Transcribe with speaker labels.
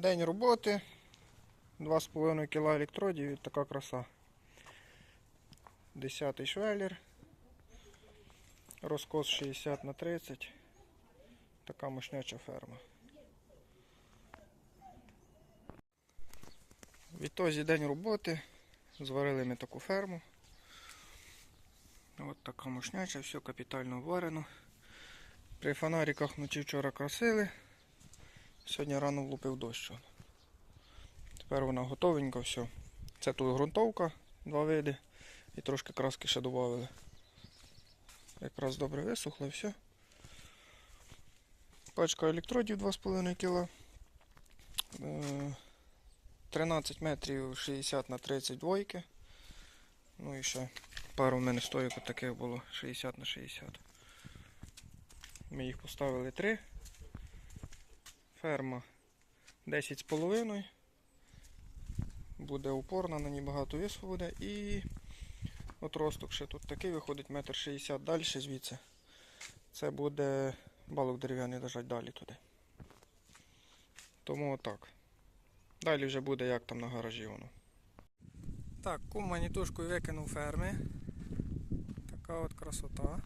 Speaker 1: День роботи. 2,5 кг електродів і така краса. 10 швеллер. Розкос 60 на 30. Така мощняча ферма. Відтоді день роботи. Зварили ми таку ферму. От така мощняча, все капітально обварено. При фонариках вночі вчора красили. Сьогодні рано влупив дощ. Тепер вона готовенька, все. Це тут ґрунтовка, два види. І трошки краски ще додали. Якраз добре висохло все. Пачка електродів 2,5 кг. Е, 13 метрів 60 на 30 двойки. Ну і ще пару в мене стоїк таких було 60 на 60. Ми їх поставили три. Ферма 10,5. Буде упорна, на ній багато весу буде. І от росток ще тут такий виходить метр 60 далі звідси. Це буде балок дерев'яний лежать далі туди. Тому отак. Далі вже буде як там на гаражі воно. Так, кум манітушкою викинув ферми. Така от красота.